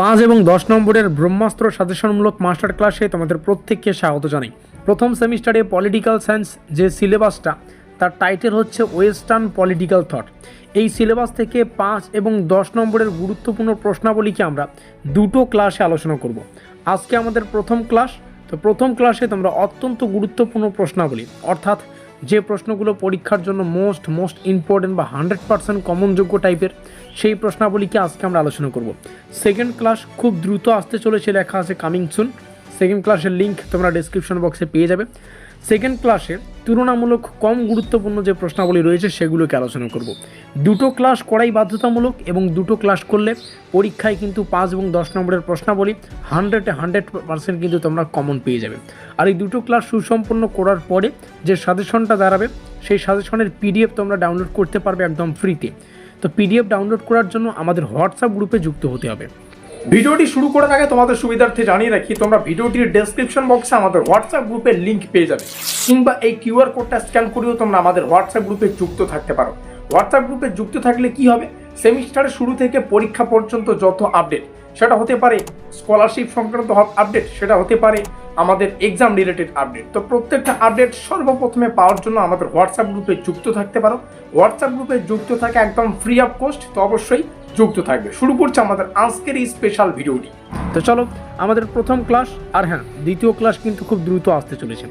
পাঁচ এবং দশ নম্বরের ব্রহ্মাস্ত্র সাজেশনমূলক মাস্টার ক্লাসে তোমাদের প্রত্যেককে স্বাগত জানাই। প্রথম সেমিস্টারে পলিটিক্যাল সায়েন্স যে সিলেবাসটা, তার টাইটেল হচ্ছে ওয়েস্টার্ন পলিটিক্যাল থট। এই সিলেবাস থেকে পাঁচ এবং দশ নম্বরের গুরুত্বপূর্ণ প্রশ্নাবলীকে আমরা দুটো ক্লাসে আলোচনা করব। আজকে আমাদের প্রথম ক্লাস, তো প্রথম ক্লাসে তোমরা অত্যন্ত গুরুত্বপূর্ণ প্রশ্নাবলী, অর্থাৎ যে প্রশ্নগুলো পরীক্ষার জন্য মোস্ট মোস্ট ইম্পর্টেন্ট বা হান্ড্রেড পার্সেন্ট কমনযোগ্য টাইপের সেই প্রশ্নাবলীকে আজকে আমরা আলোচনা করব। সেকেন্ড ক্লাস খুব দ্রুত আসতে চলেছে, লেখা আছে কামিং সুন সেকেন্ড ক্লাসের লিঙ্ক তোমরা ডিসক্রিপশন বক্সে পেয়ে যাবে। সেকেন্ড ক্লাসে তুলনামূলক কম গুরুত্বপূর্ণ যে প্রশ্নাবলী রয়েছে সেগুলোকে আলোচনা করব। দুটো ক্লাস করাই বাধ্যতামূলক এবং দুটো ক্লাস করলে পরীক্ষায় কিন্তু পাঁচ এবং দশ নম্বরের প্রশ্নাবলী হান্ড্রেডে হান্ড্রেড পার্সেন্ট কিন্তু তোমরা কমন পেয়ে যাবে। আর এই দুটো ক্লাস সুসম্পন্ন করার পরে যে সাজেশনটা দাঁড়াবে, সেই সাজেশনের পিডিএফ তোমরা ডাউনলোড করতে পারবে একদম ফ্রিতে তো পিডিএফ ডাউনলোড করার জন্য আমাদের হোয়াটসঅ্যাপ গ্রুপে যুক্ত হতে হবে। ভিডিওটি শুরু করার আগে তোমাদের সুবিধার্থে জানিয়ে রাখি, তোমরা ভিডিওটির ডেসক্রিপশন বক্সে আমাদের হোয়াটসঅ্যাপ গ্রুপের লিঙ্ক পেয়ে যাবে। কিংবা এই কিউআর কোডটা স্ক্যান করেও তোমরা আমাদের হোয়াটসঅ্যাপ গ্রুপে যুক্ত থাকতে পারো। হোয়াটসঅ্যাপ গ্রুপে যুক্ত থাকলে কি হবে? সেমিস্টারের শুরু থেকে পরীক্ষা পর্যন্ত যত আপডেট সেটা হতে পারে স্কলারশিপ সংক্রান্ত আপডেট সেটা হতে পারে আমাদের এক্সাম রিলেটেড আপডেট তো প্রত্যেকটা আপডেট সর্বপ্রথমে পাওয়ার জন্য আমাদের হোয়াটসঅ্যাপ গ্রুপে যুক্ত থাকতে পারো। হোয়াটসঅ্যাপ গ্রুপে যুক্ত থাকে একদম ফ্রি অফ কোস্ট তো অবশ্যই যুক্ত থাকবে। শুরু করছে আমাদের আজকের এই স্পেশাল ভিডিওটি তো চলো, আমাদের প্রথম ক্লাস আর হ্যাঁ দ্বিতীয় ক্লাস কিন্তু খুব দ্রুত আসতে চলেছে।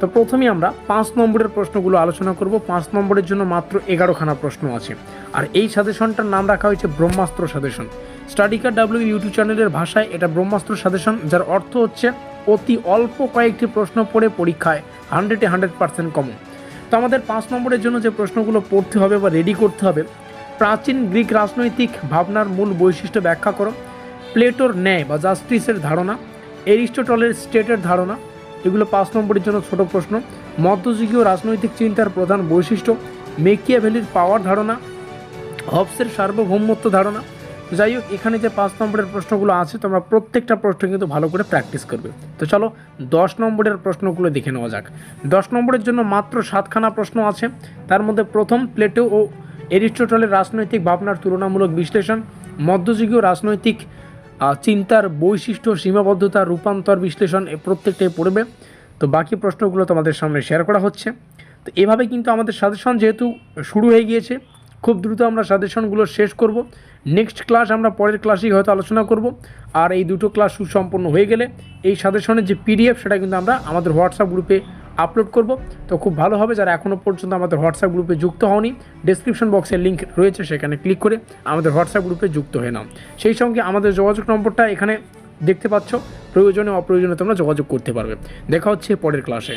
তো প্রথমে আমরা পাঁচ নম্বরের প্রশ্নগুলো আলোচনা করব। পাঁচ নম্বরের জন্য মাত্র এগারোখানা প্রশ্ন আছে। আর এই সাজেশনটার নাম রাখা হয়েছে Brahmastra suggestion. Studykar W YouTube চ্যানেলের ভাষায় এটা ব্রহ্মাস্ত্র সাজেশন, যার অর্থ হচ্ছে অতি অল্প কয়েকটি প্রশ্ন পড়ে পরীক্ষায় হান্ড্রেডে হান্ড্রেড পার্সেন্ট কমন তো আমাদের পাঁচ নম্বরের জন্য যে প্রশ্নগুলো পড়তে হবে বা রেডি করতে হবে, প্রাচীন গ্রিক রাজনৈতিক ভাবনার মূল বৈশিষ্ট্য ব্যাখ্যা করো। প্লেটোর ন্যায় বা জাস্টিসের ধারণা, এরিস্টোটলের স্টেটের ধারণা এগুলো পাঁচ নম্বরের জন্য ছোট প্রশ্ন। মধ্যযুগীয় রাজনৈতিক চিন্তার প্রধান বৈশিষ্ট্য মেকিয়া ভ্যালির পাওয়ার ধারণা, হবসের সার্বভৌমত্ব ধারণা। যাই হোক, এখানে যে পাঁচ নম্বরের প্রশ্নগুলো আছে, তোমরা প্রত্যেকটা প্রশ্ন কিন্তু ভালো করে প্র্যাকটিস করবে। তো চলো, দশ নম্বরের প্রশ্নগুলো দেখে নেওয়া যাক। দশ নম্বরের জন্য মাত্র সাতখানা প্রশ্ন আছে। তার মধ্যে প্রথম, প্লেটো ও এরিস্টোটলের রাজনৈতিক ভাবনার তুলনামূলক বিশ্লেষণ, মধ্যযুগীয় রাজনৈতিক চিন্তার বৈশিষ্ট্য, সীমাবদ্ধতা, রূপান্তর বিশ্লেষণ এ প্রত্যেকটাই পড়বে। তো বাকি প্রশ্নগুলো তোমাদের সামনে শেয়ার করা হচ্ছে। তো এভাবে কিন্তু আমাদের সাজেশন যেহেতু শুরু হয়ে গিয়েছে, খুব দ্রুত আমরা সাজেশনগুলো শেষ করব। নেক্সট ক্লাস আমরা পরের ক্লাসেই হয়তো আলোচনা করব। আর এই দুটো ক্লাস সুসম্পন্ন হয়ে গেলে এই সাজেশনের যে পিডিএফ সেটা কিন্তু আমরা আমাদের হোয়াটসঅ্যাপ গ্রুপে আপলোড করব। তো খুব ভালো হবে, যারা এখনও পর্যন্ত আমাদের হোয়াটসঅ্যাপ গ্রুপে যুক্ত হওনি ডেসক্রিপশন বক্সের লিঙ্ক রয়েছে, সেখানে ক্লিক করে আমাদের হোয়াটসঅ্যাপ গ্রুপে যুক্ত হয়ে নাও। সেই সঙ্গে আমাদের যোগাযোগ নম্বরটা এখানে দেখতে পাচ্ছ, প্রয়োজনে অপ্রয়োজনে তোমরা যোগাযোগ করতে পারবে। দেখা হচ্ছে পরের ক্লাসে